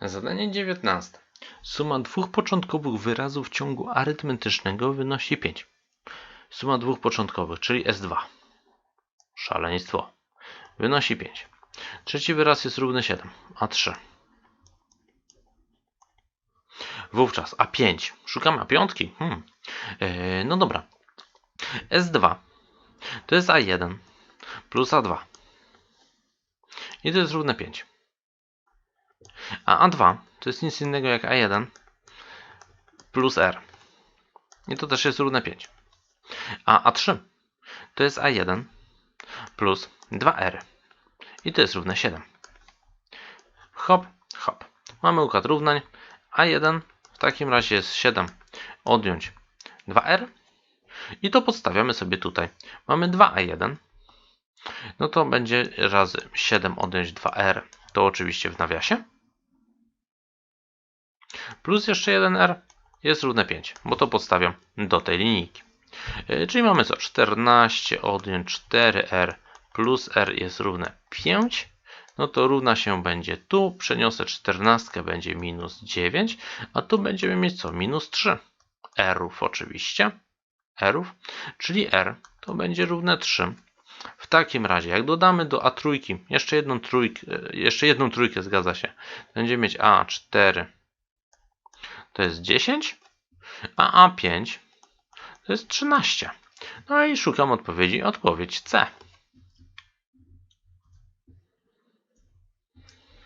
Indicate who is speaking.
Speaker 1: Zadanie 19. Suma dwóch początkowych wyrazów ciągu arytmetycznego wynosi 5. Suma dwóch początkowych, czyli S2. Szaleństwo. Wynosi 5. Trzeci wyraz jest równy 7, a 3. Wówczas A5. Szukamy A5. Hmm. Yy, no dobra. S2 to jest A1 plus A2. I to jest równe 5. A A2 to jest nic innego jak A1 plus R. I to też jest równe 5. A A3 to jest A1 plus 2R. I to jest równe 7. Hop, hop. Mamy układ równań. A1 w takim razie jest 7 odjąć 2R. I to podstawiamy sobie tutaj. Mamy 2A1. No to będzie razy 7 odjąć 2R. To oczywiście w nawiasie. Plus jeszcze 1R jest równe 5, bo to podstawiam do tej linijki. Yy, Czyli mamy co? 14 odjąć 4R plus R jest równe 5. No to równa się będzie tu. Przeniosę 14, będzie minus 9. A tu będziemy mieć co? Minus 3. Rów oczywiście. Rów. Czyli R to będzie równe 3. W takim razie, jak dodamy do A trójki jeszcze jedną trójkę, jeszcze jedną trójkę zgadza się, będziemy mieć A4 to jest 10, a A5 to jest 13. No i szukam odpowiedzi. Odpowiedź C.